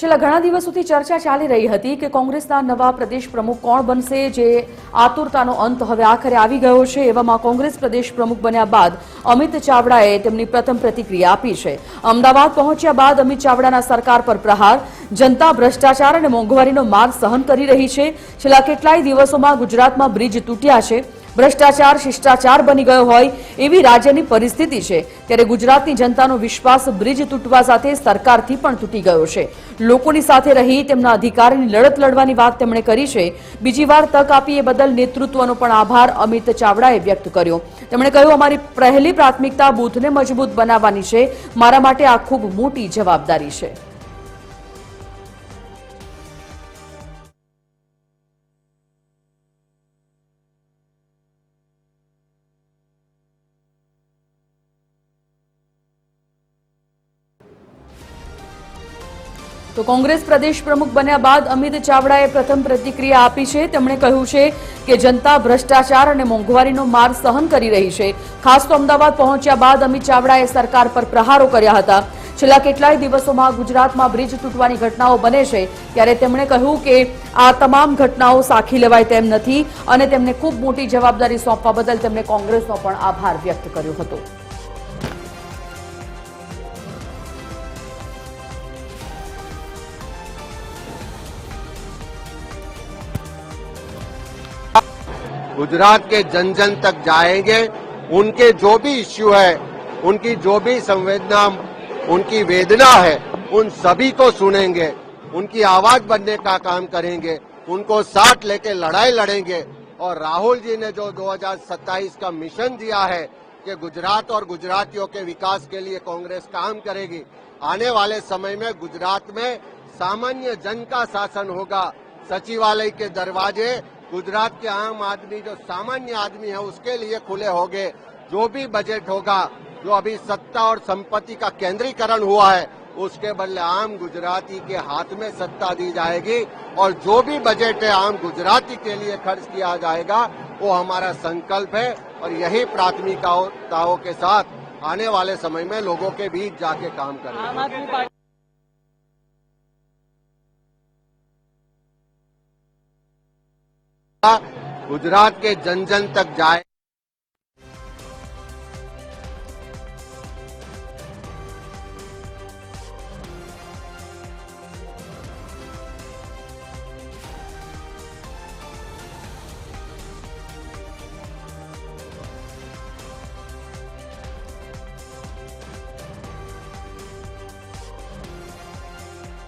છેલ્લા ઘણા દિવસોથી ચર્ચા ચાલી રહી હતી કે કોંગ્રેસના નવા પ્રદેશ પ્રમુખ કોણ બનશે જે આતુરતાનો અંત હવે આખરે આવી ગયો છે એવામાં કોંગ્રેસ પ્રદેશ પ્રમુખ બન્યા બાદ અમિત ચાવડાએ તેમની પ્રથમ પ્રતિક્રિયા આપી છે. અમદાવાદ પહોંચ્યા બાદ અમિત ચાવડાના સરકાર પર પ્રહાર, જનતા ભ્રષ્ટાચાર અને મોંઘવારીનો માર્ગ સહન કરી રહી છે. છેલ્લા કેટલાય દિવસોમાં ગુજરાતમાં બ્રિજ તૂટ્યા છે. ભ્રષ્ટાચાર, શિષ્ટાચાર બની ગયો હોય એવી રાજ્યની પરિસ્થિતિ છે. ત્યારે ગુજરાતની જનતાનો વિશ્વાસ બ્રિજ તૂટવા સાથે સરકારથી પણ તૂટી ગયો છે. લોકોની સાથે રહી તેમના અધિકારની લડત લડવાની વાત તેમણે કરી છે. બીજી વાર તક આપી એ બદલ નેતૃત્વનો પણ આભાર અમિત ચાવડાએ વ્યક્ત કર્યો. તેમણે કહ્યું, અમારી પહેલી પ્રાથમિકતા બૂથને મજબૂત બનાવવાની છે. મારા માટે આ ખૂબ મોટી જવાબદારી છે. તો કોંગ્રેસ પ્રદેશ પ્રમુખ બન્યા બાદ અમિત ચાવડાએ પ્રથમ પ્રતિક્રિયા આપી છે. તેમણે કહ્યું છે કે જનતા ભ્રષ્ટાચાર અને મોંઘવારીનો માર સહન કરી રહી છે. ખાસ તો અમદાવાદ પહોંચ્યા બાદ અમિત ચાવડાએ સરકાર પર પ્રહારો કર્યા હતા. છેલ્લા કેટલાય દિવસોમાં ગુજરાતમાં બ્રિજ તૂટવાની ઘટનાઓ બને છે. ત્યારે તેમણે કહ્યું કે આ તમામ ઘટનાઓ સાખી લેવાય તેમ નથી અને તેમને ખૂબ મોટી જવાબદારી સોંપવા બદલ તેમણે કોંગ્રેસનો પણ આભાર વ્યક્ત કર્યો હતો. गुजरात के जन जन तक जाएँगे। उनके जो भी इश्यू है, उनकी जो भी संवेदना, उनकी वेदना है, उन सभी को सुनेंगे। उनकी आवाज़ बनने का काम करेंगे। उनको साथ लेके लड़ाई लड़ेंगे। और राहुल जी ने जो 2027 का मिशन दिया है कि गुजरात और गुजरातियों के विकास के लिए कांग्रेस काम करेगी, आने वाले समय में गुजरात में सामान्य जन का शासन होगा। सचिवालय के दरवाजे गुजरात के आम आदमी, जो सामान्य आदमी है, उसके लिए खुले होंगे जो भी बजट होगा, जो अभी सत्ता और संपत्ति का केंद्रीकरण हुआ है, उसके बदले आम गुजराती के हाथ में सत्ता दी जाएगी और जो भी बजट है, आम गुजराती के लिए खर्च किया जाएगा, वो हमारा संकल्प है और यही प्राथमिकताओं के साथ आने वाले समय में लोगों के बीच जाके काम करेंगे। गुजरात के जन जन तक जाए